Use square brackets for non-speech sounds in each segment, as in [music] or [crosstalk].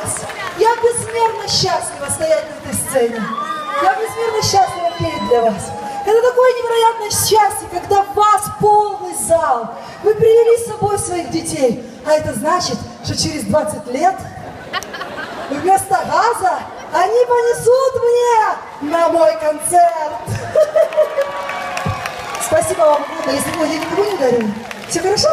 вас. Я безмерно счастлива стоять на этой сцене. Я безмерно счастлива петь для вас. Это такое невероятное счастье, когда вас полный зал. Вы привели с собой своих детей. А это значит, что через 20 лет вместо газа они понесут мне на мой концерт. [laughs] Спасибо вам, если вы, я никого не ударю. Все хорошо?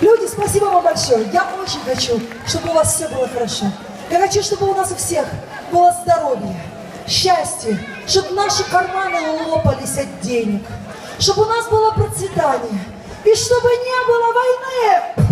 Люди, спасибо вам большое. Я очень хочу, чтобы у вас все было хорошо. Я хочу, чтобы у нас у всех было здоровье, счастье, чтобы наши карманы лопались от денег, чтобы у нас было процветание, и чтобы не было войны.